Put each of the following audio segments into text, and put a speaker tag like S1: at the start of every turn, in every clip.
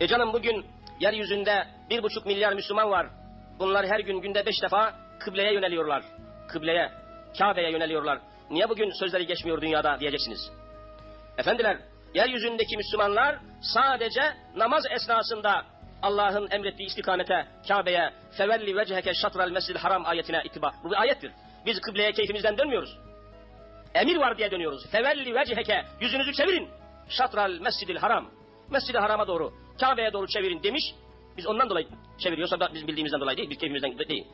S1: E canım bugün yeryüzünde bir buçuk milyar Müslüman var. Bunlar her gün günde beş defa kıbleye yöneliyorlar. Kıbleye, Kabe'ye yöneliyorlar. Niye bugün sözleri geçmiyor dünyada diyeceksiniz. Efendiler, yeryüzündeki Müslümanlar sadece namaz esnasında Allah'ın emrettiği istikamete, Kabe'ye, fevelli vecheke şatral mescid haram ayetine itibar. Bu bir ayettir. Biz kıbleye keyfimizden dönmüyoruz. Emir var diye dönüyoruz. Fevelli vecheke, yüzünüzü çevirin. Şatral mescidil haram. Mescid-i harama doğru, Kabe'ye doğru çevirin demiş. Biz ondan dolayı çeviriyorsa da biz bildiğimizden dolayı değil, biz keyfimizden değil.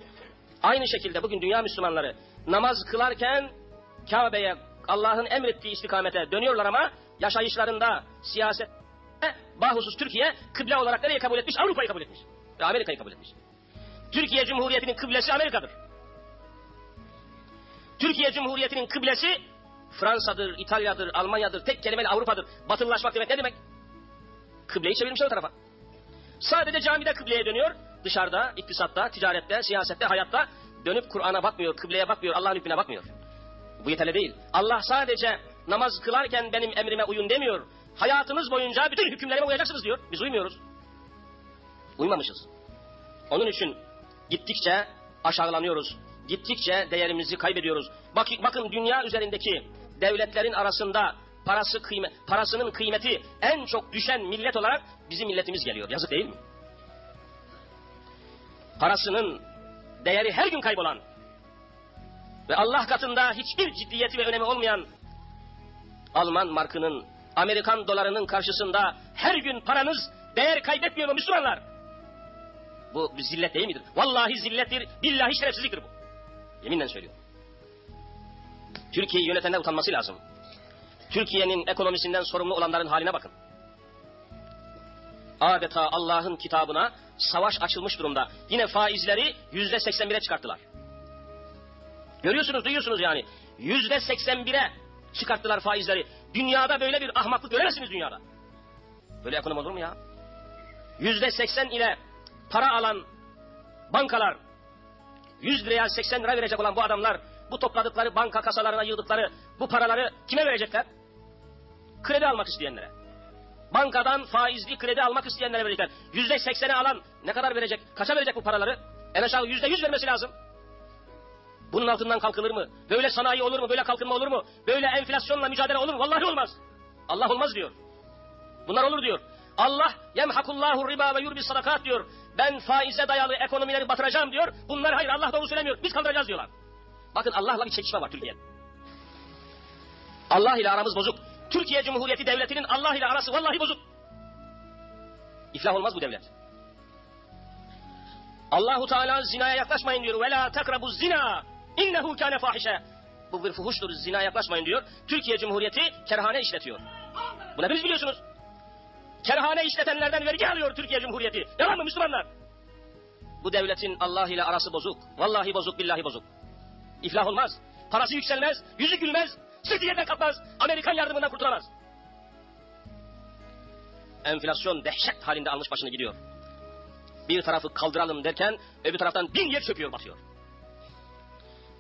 S1: Aynı şekilde bugün dünya Müslümanları namaz kılarken Kabe'ye Allah'ın emrettiği istikamete dönüyorlar ama yaşayışlarında, siyaset bahusus Türkiye kıble olarak nereye kabul etmiş? Avrupa'yı kabul etmiş. Ve Amerika'yı kabul etmiş. Türkiye Cumhuriyeti'nin kıblesi Amerika'dır. Türkiye Cumhuriyeti'nin kıblesi Fransa'dır, İtalya'dır, Almanya'dır, tek kelimeyle Avrupa'dır. Batılılaşmak demek ne demek? Kıbleyi çevirmişler o tarafa. Sadece camide kıbleye dönüyor. Dışarıda, iktisatta, ticarette, siyasette, hayatta dönüp Kur'an'a bakmıyor, kıbleye bakmıyor, Allah'ın hükmüne bakmıyor. Bu yeterli değil. Allah sadece namaz kılarken benim emrime uyun demiyor. Hayatınız boyunca bütün hükümlerime uyacaksınız diyor. Biz uymuyoruz. Uymamışız. Onun için gittikçe aşağılanıyoruz. Gittikçe değerimizi kaybediyoruz. Bak, bakın dünya üzerindeki devletlerin arasında parası kıyme, parasının kıymeti en çok düşen millet olarak bizim milletimiz geliyor. Yazık değil mi? Parasının değeri her gün kaybolan ve Allah katında hiçbir ciddiyeti ve önemi olmayan Alman markının, Amerikan dolarının karşısında her gün paranız değer kaybetmiyor mu Müslümanlar? Bu zillet değil midir? Vallahi zillettir, billahi şerefsizliktir bu. Yeminle söylüyorum. Türkiye'yi yönetenler utanması lazım. Türkiye'nin ekonomisinden sorumlu olanların haline bakın. Adeta Allah'ın kitabına savaş açılmış durumda. Yine faizleri yüzde seksen bire çıkarttılar. Görüyorsunuz, duyuyorsunuz yani. Yüzde seksen bire çıkarttılar faizleri. Dünyada böyle bir ahmaklık göremezsiniz dünyada. Böyle ekonomi olur mu ya? Yüzde seksen ile para alan bankalar, yüz liraya seksen lira verecek olan bu adamlar, bu topladıkları banka kasalarına yığdıkları bu paraları kime verecekler? Kredi almak isteyenlere. Bankadan faizli kredi almak isteyenlere verecekler. Yüzde sekseni alan ne kadar verecek? Kaça verecek bu paraları? En aşağı yüzde yüz vermesi lazım. Bunun altından kalkılır mı? Böyle sanayi olur mu? Böyle kalkınma olur mu? Böyle enflasyonla mücadele olur mu? Vallahi olmaz. Allah olmaz diyor. Bunlar olur diyor. Allah yemhakullahu riba ve yurbi sadakat diyor. Ben faize dayalı ekonomileri batıracağım diyor. Bunlar hayır Allah doğru söylemiyor. Biz kaldıracağız diyorlar. Bakın Allah'la bir çekişme var Türkiye'de. Allah ile aramız bozuk. Türkiye Cumhuriyeti Devleti'nin Allah ile arası vallahi bozuk. İflah olmaz bu devlet. Allahu Teala zinaya yaklaşmayın diyor. Ve la takrabu zina. İnnehu kâne fahişe. Bu bir fuhuştur. Zina yaklaşmayın diyor. Türkiye Cumhuriyeti kerhane işletiyor. Bunu hepiniz biliyorsunuz. Kerhane işletenlerden vergi alıyor Türkiye Cumhuriyeti. Yalan mı Müslümanlar? Bu devletin Allah ile arası bozuk. Vallahi bozuk, billahi bozuk. İflah olmaz. Parası yükselmez, yüzü gülmez, sırtı yerden kapmaz, Amerikan yardımından kurtulamaz. Enflasyon dehşet halinde almış başını gidiyor. Bir tarafı kaldıralım derken öbür taraftan bin yer çöküyor batıyor.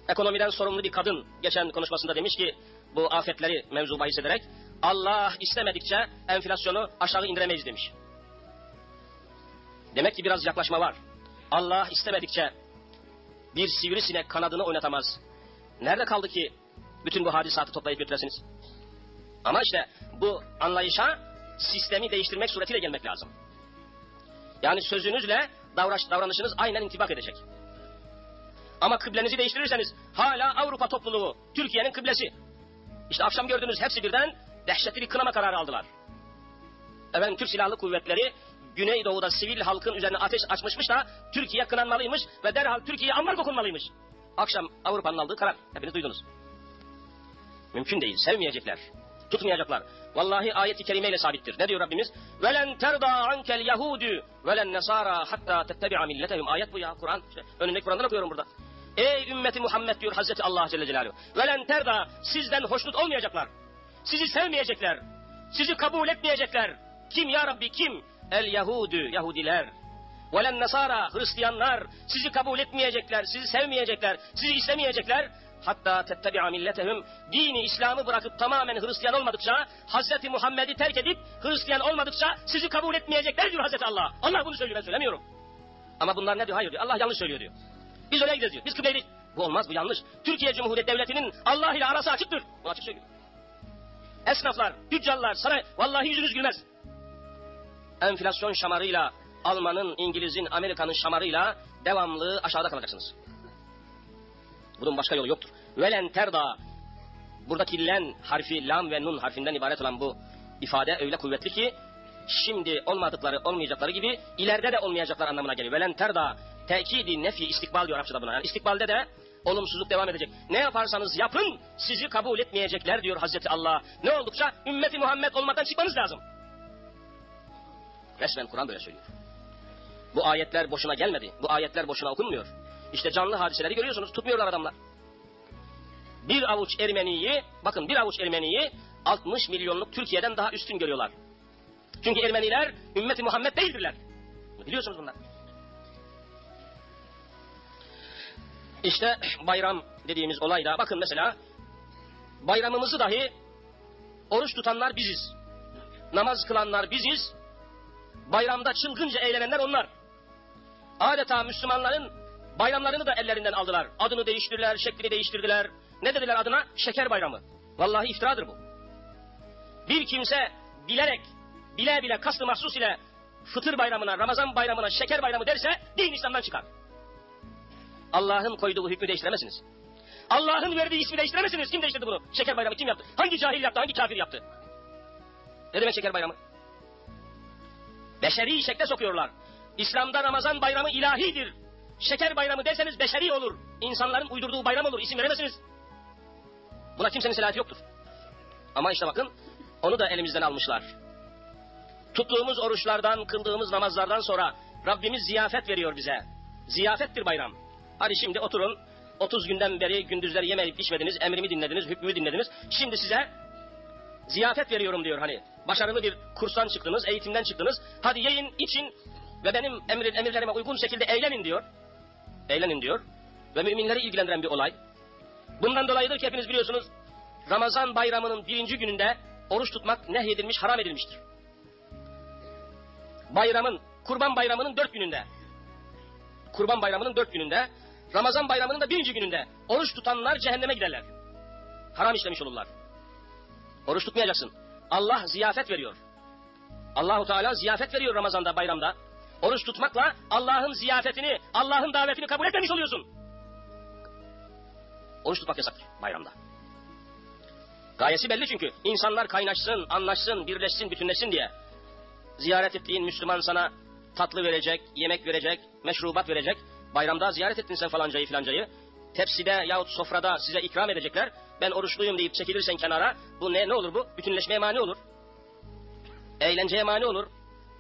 S1: Ekonomiden sorumlu bir kadın geçen konuşmasında demiş ki bu afetleri mevzu bahis ederek Allah istemedikçe enflasyonu aşağı indiremeyiz demiş. Demek ki biraz yaklaşma var. Allah istemedikçe bir sivrisinek kanadını oynatamaz. Nerede kaldı ki bütün bu hadisatı toplayıp götüresiniz? Ama işte bu anlayışa sistemi değiştirmek suretiyle gelmek lazım. Yani sözünüzle davraş, davranışınız aynen intibak edecek. Ama kıblenizi değiştirirseniz hala Avrupa topluluğu Türkiye'nin kıblesi. İşte akşam gördüğünüz hepsi birden dehşetli bir kınama kararı aldılar. Efendim Türk Silahlı Kuvvetleri Güneydoğu'da sivil halkın üzerine ateş açmışmış da Türkiye kınanmalıymış ve derhal Türkiye'ye ambargo konmalıymış. Akşam Avrupa'nın aldığı karar. Hepiniz duydunuz. Mümkün değil. Sevmeyecekler. Tutmayacaklar. Vallahi ayet-i kerimeyle sabittir. Ne diyor Rabbimiz? Velen terda ankel yahudu velen nesara hatta tettebi'a milletehum. Ayet bu ya Kur'an. İşte önündeki Kur'an'dan okuyorum burada. Ey ümmeti Muhammed diyor Hazreti Allah Celle Celaluhu. Velen terda sizden hoşnut olmayacaklar. Sizi sevmeyecekler. Sizi kabul etmeyecekler. Kim ya Rabbi kim? El Yahudu, Yahudiler. Velen Nasara, Hristiyanlar sizi kabul etmeyecekler, sizi sevmeyecekler, sizi istemeyecekler. Hatta tettebi'a milletehum dini İslam'ı bırakıp tamamen Hristiyan olmadıkça Hazreti Muhammed'i terk edip Hristiyan olmadıkça sizi kabul etmeyecekler diyor Hazreti Allah. Allah bunu söylüyor ben söylemiyorum. Ama bunlar ne diyor? Hayır diyor. Allah yanlış söylüyor diyor. Biz oraya gideceğiz diyor. Biz kıbleydik. Bu olmaz bu yanlış. Türkiye Cumhuriyeti Devleti'nin Allah ile arası açıktır. Bu açık söylüyor. Esnaflar, tüccarlar, saray, vallahi yüzünüz gülmez. Enflasyon şamarıyla, Alman'ın, İngiliz'in, Amerika'nın şamarıyla devamlı aşağıda kalacaksınız. Bunun başka yolu yoktur. Velen terda, buradaki len harfi, lam ve nun harfinden ibaret olan bu ifade öyle kuvvetli ki, şimdi olmadıkları, olmayacakları gibi ileride de olmayacaklar anlamına geliyor. Velen terda, tekidi, nefi, istikbal diyor Arapçada buna. Yani istikbalde de olumsuzluk devam edecek. Ne yaparsanız yapın sizi kabul etmeyecekler diyor Hazreti Allah. Ne oldukça ümmeti Muhammed olmaktan çıkmanız lazım. Resmen Kur'an böyle söylüyor. Bu ayetler boşuna gelmedi. Bu ayetler boşuna okunmuyor. İşte canlı hadiseleri görüyorsunuz. Tutmuyorlar adamlar. Bir avuç Ermeniyi, bakın bir avuç Ermeniyi 60 milyonluk Türkiye'den daha üstün görüyorlar. Çünkü Ermeniler ümmeti Muhammed değildirler. Biliyorsunuz bunlar. İşte bayram dediğimiz olayda bakın mesela bayramımızı dahi oruç tutanlar biziz. Namaz kılanlar biziz. Bayramda çılgınca eğlenenler onlar. Adeta Müslümanların bayramlarını da ellerinden aldılar. Adını değiştirdiler, şeklini değiştirdiler. Ne dediler adına? Şeker bayramı. Vallahi iftiradır bu. Bir kimse bilerek, bile bile kastı mahsus ile fıtır bayramına, Ramazan bayramına şeker bayramı derse din İslam'dan çıkar. Allah'ın koyduğu hükmü değiştiremezsiniz. Allah'ın verdiği ismi değiştiremezsiniz. Kim değiştirdi bunu? Şeker bayramı kim yaptı? Hangi cahil yaptı? Hangi kafir yaptı? Ne demek şeker bayramı? Beşeri şekle sokuyorlar. İslam'da Ramazan bayramı ilahidir. Şeker bayramı derseniz beşeri olur. İnsanların uydurduğu bayram olur. İsim veremezsiniz. Buna kimsenin selahati yoktur. Ama işte bakın onu da elimizden almışlar. Tuttuğumuz oruçlardan, kıldığımız namazlardan sonra Rabbimiz ziyafet veriyor bize. Ziyafettir bayram. Hadi şimdi oturun. 30 günden beri gündüzleri yemeyip içmediniz, emrimi dinlediniz, hükmümü dinlediniz. Şimdi size ziyafet veriyorum diyor hani. Başarılı bir kurstan çıktınız, eğitimden çıktınız. Hadi yiyin, için ve benim emir, emirlerime uygun şekilde eğlenin diyor. Eğlenin diyor. Ve müminleri ilgilendiren bir olay. Bundan dolayıdır ki hepiniz biliyorsunuz Ramazan bayramının birinci gününde oruç tutmak nehyedilmiş, haram edilmiştir. Bayramın, kurban bayramının dört gününde, kurban bayramının dört gününde, Ramazan bayramının da birinci gününde oruç tutanlar cehenneme giderler. Haram işlemiş olurlar. Oruç tutmayacaksın. Allah ziyafet veriyor. Allahu Teala ziyafet veriyor Ramazan'da, bayramda. Oruç tutmakla Allah'ın ziyafetini, Allah'ın davetini kabul etmemiş oluyorsun. Oruç tutmak yasaktır bayramda. Gayesi belli çünkü. insanlar kaynaşsın, anlaşsın, birleşsin, bütünleşsin diye. Ziyaret ettiğin Müslüman sana tatlı verecek, yemek verecek, meşrubat verecek. Bayramda ziyaret ettin sen falancayı filancayı. Tepside yahut sofrada size ikram edecekler. Ben oruçluyum deyip çekilirsen kenara. Bu ne, ne olur bu? Bütünleşmeye mani olur. Eğlenceye mani olur.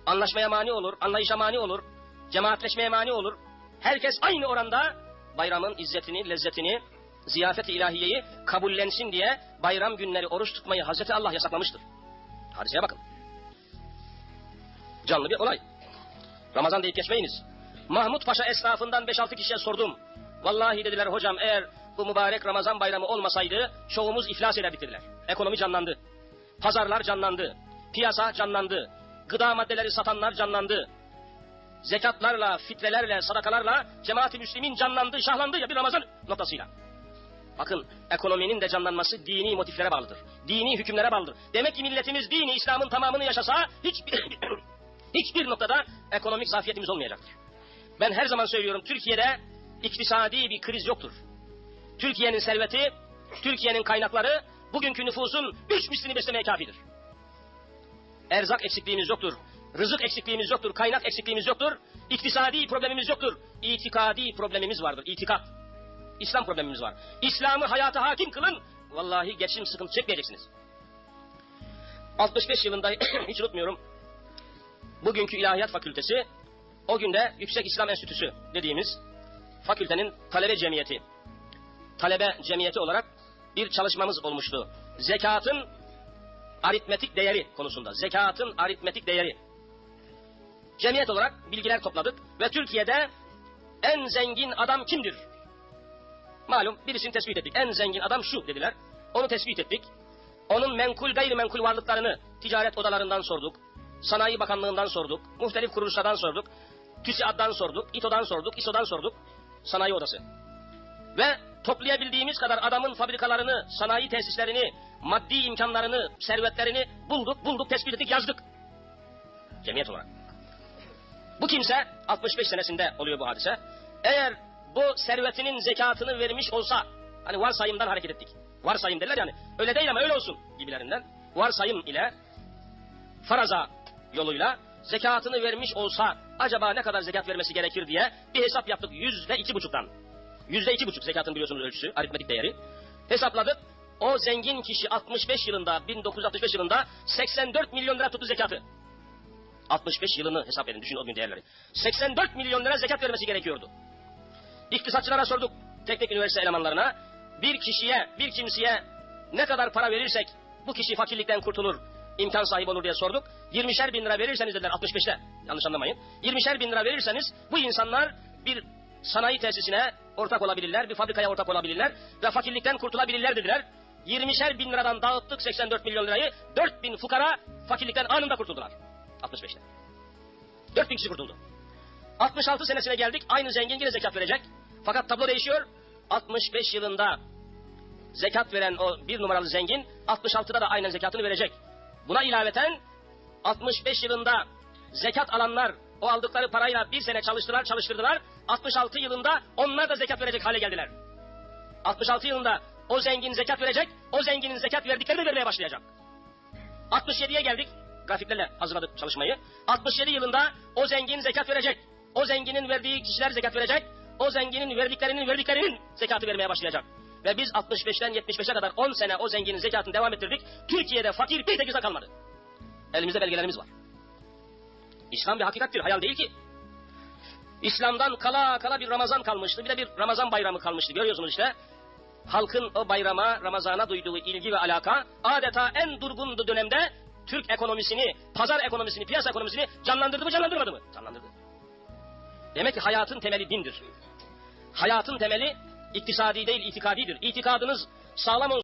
S1: Anlaşmaya mani olur. Anlayışa mani olur. Cemaatleşmeye mani olur. Herkes aynı oranda bayramın izzetini, lezzetini, ziyafet-i ilahiyeyi kabullensin diye bayram günleri oruç tutmayı Hazreti Allah yasaklamıştır. Hadiseye bakın. Canlı bir olay. Ramazan deyip geçmeyiniz. Mahmut Paşa esnafından 5-6 kişiye sordum. Vallahi dediler hocam eğer bu mübarek Ramazan bayramı olmasaydı çoğumuz iflas ederdik dediler. Ekonomi canlandı. Pazarlar canlandı. Piyasa canlandı. Gıda maddeleri satanlar canlandı. Zekatlarla, fitrelerle, sadakalarla cemaat-i müslimin canlandı, şahlandı ya bir Ramazan noktasıyla. Bakın ekonominin de canlanması dini motiflere bağlıdır. Dini hükümlere bağlıdır. Demek ki milletimiz dini İslam'ın tamamını yaşasa hiçbir, hiçbir noktada ekonomik zafiyetimiz olmayacaktır. Ben her zaman söylüyorum Türkiye'de iktisadi bir kriz yoktur. Türkiye'nin serveti, Türkiye'nin kaynakları bugünkü nüfusun üç mislini beslemeye kafidir. Erzak eksikliğimiz yoktur. Rızık eksikliğimiz yoktur. Kaynak eksikliğimiz yoktur. İktisadi problemimiz yoktur. İtikadi problemimiz vardır. İtikat. İslam problemimiz var. İslam'ı hayata hakim kılın. Vallahi geçim sıkıntı çekmeyeceksiniz. 65 yılında hiç unutmuyorum. Bugünkü İlahiyat Fakültesi o günde Yüksek İslam Enstitüsü dediğimiz fakültenin talebe cemiyeti, talebe cemiyeti olarak bir çalışmamız olmuştu. Zekatın aritmetik değeri konusunda. Zekatın aritmetik değeri. Cemiyet olarak bilgiler topladık ve Türkiye'de en zengin adam kimdir? Malum birisini tespit ettik. En zengin adam şu dediler. Onu tespit ettik. Onun menkul gayrimenkul varlıklarını ticaret odalarından sorduk. Sanayi Bakanlığından sorduk. Muhtelif kuruluşlardan sorduk. TÜSİAD'dan sorduk. İTO'dan sorduk. İSO'dan sorduk. Sanayi odası. Ve toplayabildiğimiz kadar adamın fabrikalarını, sanayi tesislerini, maddi imkanlarını, servetlerini bulduk, bulduk, tespit ettik, yazdık. Cemiyet olarak. Bu kimse 65 senesinde oluyor bu hadise. Eğer bu servetinin zekatını vermiş olsa, hani varsayımdan hareket ettik. Varsayım derler yani. Öyle değil ama öyle olsun gibilerinden. Varsayım ile faraza yoluyla zekatını vermiş olsa acaba ne kadar zekat vermesi gerekir diye bir hesap yaptık yüzde iki buçuktan. Yüzde iki buçuk zekatın biliyorsunuz ölçüsü, aritmetik değeri. Hesapladık. O zengin kişi 65 yılında, 1965 yılında 84 milyon lira tuttu zekatı. 65 yılını hesap edin, düşün o gün değerleri. 84 milyon lira zekat vermesi gerekiyordu. İktisatçılara sorduk, teknik üniversite elemanlarına. Bir kişiye, bir kimseye ne kadar para verirsek bu kişi fakirlikten kurtulur, imkan sahibi olur diye sorduk. 20'şer bin lira verirseniz dediler 65'te, yanlış anlamayın. 20'şer bin lira verirseniz bu insanlar bir sanayi tesisine ortak olabilirler, bir fabrikaya ortak olabilirler ve fakirlikten kurtulabilirler dediler. 20'şer bin liradan dağıttık 84 milyon lirayı, 4 bin fukara fakirlikten anında kurtuldular. 65'te. 4 bin kişi kurtuldu. 66 senesine geldik, aynı zengin yine zekat verecek. Fakat tablo değişiyor. 65 yılında zekat veren o bir numaralı zengin 66'da da aynen zekatını verecek. Buna ilaveten 65 yılında zekat alanlar o aldıkları parayla bir sene çalıştılar çalıştırdılar. 66 yılında onlar da zekat verecek hale geldiler. 66 yılında o zengin zekat verecek, o zenginin zekat verdiklerini vermeye başlayacak. 67'ye geldik, grafiklerle hazırladık çalışmayı. 67 yılında o zengin zekat verecek, o zenginin verdiği kişiler zekat verecek, o zenginin verdiklerinin verdiklerinin zekatı vermeye başlayacak. Ve biz 65'ten 75'e kadar 10 sene o zenginin zekatını devam ettirdik. Türkiye'de fakir bir tek insan kalmadı. Elimizde belgelerimiz var. İslam bir hakikattir, hayal değil ki. İslam'dan kala kala bir Ramazan kalmıştı. Bir de bir Ramazan bayramı kalmıştı. Görüyorsunuz işte. Halkın o bayrama, Ramazan'a duyduğu ilgi ve alaka adeta en durgun dönemde Türk ekonomisini, pazar ekonomisini, piyasa ekonomisini canlandırdı mı canlandırmadı mı? Canlandırdı. Demek ki hayatın temeli dindir. Hayatın temeli iktisadi değil itikadidir. İtikadınız sağlam olsun.